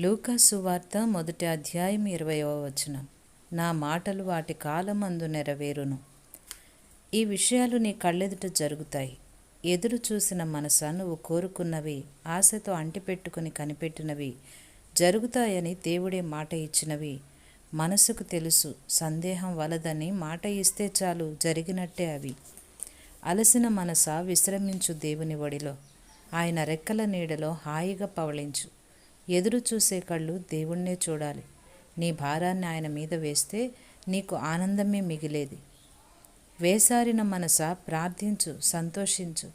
లూకాసు వార్త మొదటి అధ్యాయం ఇరవయవ వచనం. నా మాటలు వాటి కాలమందు నెరవేరును. ఈ విషయాలు నీ కళ్ళెదుట జరుగుతాయి. ఎదురు చూసిన మనస నువ్వు కోరుకున్నవి ఆశతో అంటిపెట్టుకుని కనిపెట్టినవి జరుగుతాయని దేవుడే మాట ఇచ్చినవి. మనసుకు తెలుసు సందేహం వలదని మాట ఇస్తే చాలు జరిగినట్టే అవి. అలసిన మనస విశ్రమించు దేవుని ఒడిలో. ఆయన రెక్కల నీడలో హాయిగా పవళించు. ఎదురు చూసే కళ్ళు దేవుణ్ణే చూడాలి. నీ భారాన్ని ఆయన మీద వేస్తే నీకు ఆనందమే మిగిలేది. వేసారిన మనస ప్రార్థించు సంతోషించు.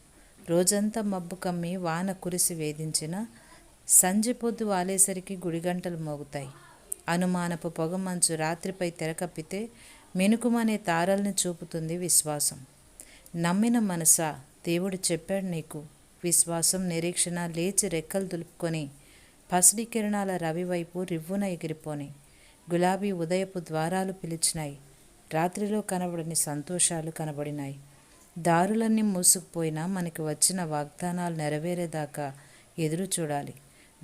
రోజంతా మబ్బు కమ్మి వాన కురిసి వేధించిన సంజి పొద్దు వాలేసరికి గుడిగంటలు మోగుతాయి. అనుమానపు పొగమంచు రాత్రిపై తెరకప్పితే మెనుకుమనే తారల్ని చూపుతుంది విశ్వాసం. నమ్మిన మనస దేవుడు చెప్పాడు నీకు విశ్వాసం నిరీక్షణ లేచి రెక్కలు దులుపుకొని పసిడి కిరణాల రవివైపు రివ్వున ఎగిరిపోని. గులాబీ ఉదయపు ద్వారాలు పిలిచినాయి. రాత్రిలో కనబడని సంతోషాలు కనబడినాయి. దారులన్నీ మూసుకుపోయినా మనకి వచ్చిన వాగ్దానాలు నెరవేరేదాకా ఎదురు చూడాలి.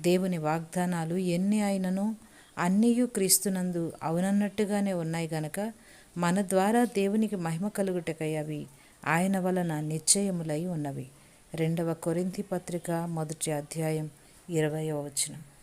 దేవుని వాగ్దానాలు ఎన్ని అయినను అన్నీయు క్రీస్తునందు అవునన్నట్టుగానే ఉన్నాయి గనక మన ద్వారా దేవునికి మహిమ కలుగుటకై అవి ఆయన వలన నిశ్చయములై ఉన్నవి. రెండవ కొరింతి పత్రిక మొదటి అధ్యాయం ఇరవయో వచనం.